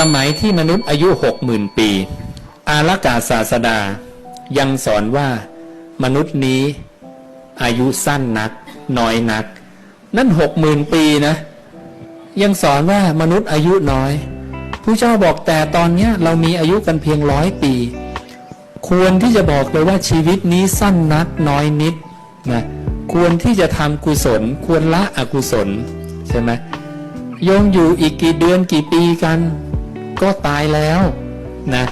สมัยที่มนุษย์อายุหกหมื่นปี อารักาศาสดา ยังสอนว่ามนุษย์นี้อายุสั้นนัก น้อยนัก นั่นหกหมื่นปีนะ ยังสอนว่ามนุษย์อายุน้อยผู้เจ้าบอกแต่ตอนเนี้ยเรามีอายุกันเพียงร้อยปี ควรที่จะบอกเลยว่าชีวิตนี้สั้นนักน้อยนิดนะควรที่จะทำกุศล ควรละอกุศลใช่ไหมโยมอยู่อีกกี่เดือนกี่ปีกัน ก็ตายแล้วนะ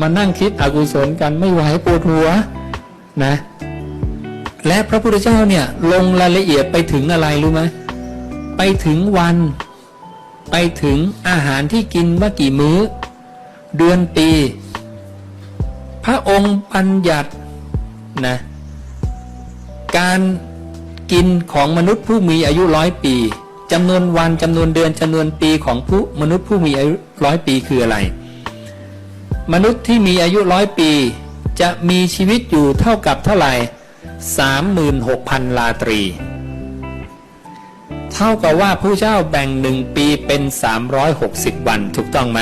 มานั่งคิดอกุศลกันไม่ไหวปวดหัวนะ และพระพุทธเจ้าเนี่ยลงรายละเอียดไปถึงอะไรรู้ไหมไปถึงวัน ไปถึงอาหารที่กินว่ากี่มื้อ เดือนปี พระองค์บัญญัตินะการกินของมนุษย์ผู้มีอายุร้อยปี จำนวนวันจำนวนเดือนจำนวนปีของผู้มนุษย์ผู้มีอายุร้อยปีคืออะไร มนุษย์ที่มีอายุร้อยปี จะมีชีวิตอยู่เท่ากับเท่าไหร่สามหมื่นหกพันลาตรี เท่ากับว่าผู้เจ้าแบ่งหนึ่งปีเป็น 360 วันถูกต้องไหม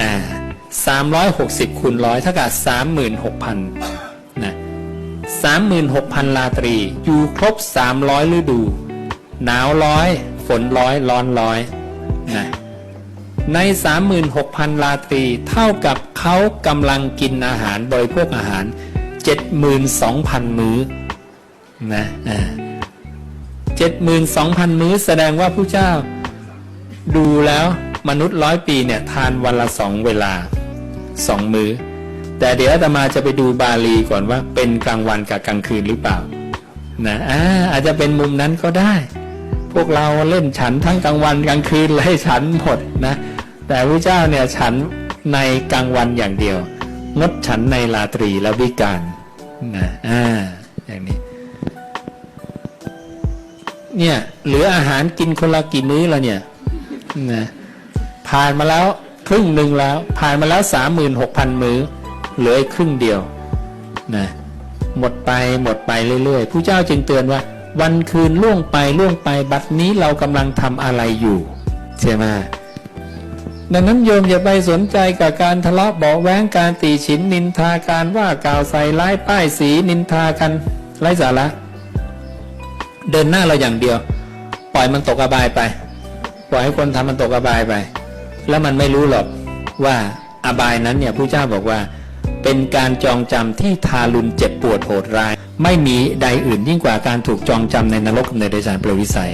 อ่า360คูณร้อยเท่ากับ36,000นะ36,000 ลาตรี อยู่ครบ 300 ฤดู หนาวร้อย ฝนร้อยร้อนร้อยนะใน 36,000ลาตรี เท่ากับเขากำลังกินอาหารบริโภคอาหาร 72,000 มื้อนะอ่าเจ็ดหมื่นสองพันมื้อแสดงว่าผู้เจ้า ดูแล้วมนุษย์ร้อยปีเนี่ยทานวันละสองเวลาสองมื้อ แต่เดี๋ยวอาตมาจะไปดูบาลีก่อนว่าเป็นกลางวันกับกลางคืนหรือเปล่านะอาอาจจะเป็นมุมนั้นก็ได้ พวกเราเล่นฉันทั้งกลางวันกลางคืนเลยฉันหมดนะ แต่พระเจ้าเนี่ยฉันในกลางวันอย่างเดียว งดฉันในราตรีและวิการนะอ่าอย่างนี้เนี่ยเหลืออาหารกินคนละกี่มื้อแล้วเนี่ยนะผ่านมาแล้วครึ่งหนึ่งแล้ว ผ่านมาแล้วสามหมื่นหกพันมื้อ เหลือครึ่งเดียวนะหมดไปหมดไปเรื่อยๆผู้เจ้าจึงเตือนว่า วันคืนล่วงไปล่วงไปบัดนี้เรากำลังทำอะไรอยู่ใช่ไหมดังนั้นโยมอย่าไปสนใจกับการทะเลาะเบาแว้งการตีฉินนินทาการว่ากล่าวใส่ร้ายป้ายสีนินทากันไร้สาระ เดินหน้าเราอย่างเดียว ปล่อยมันตกอบายไป ปล่อยให้คนทำมันตกอบายไป แล้วมันไม่รู้หรอกว่าอบายนั้นเนี่ยผู้เจ้าบอกว่า เป็นการจองจำที่ทารุณเจ็บปวดโหดร้าย ไม่มีใดอื่นยิ่งกว่าการถูกจองจำในนรกในเดชานเปรตวิสัย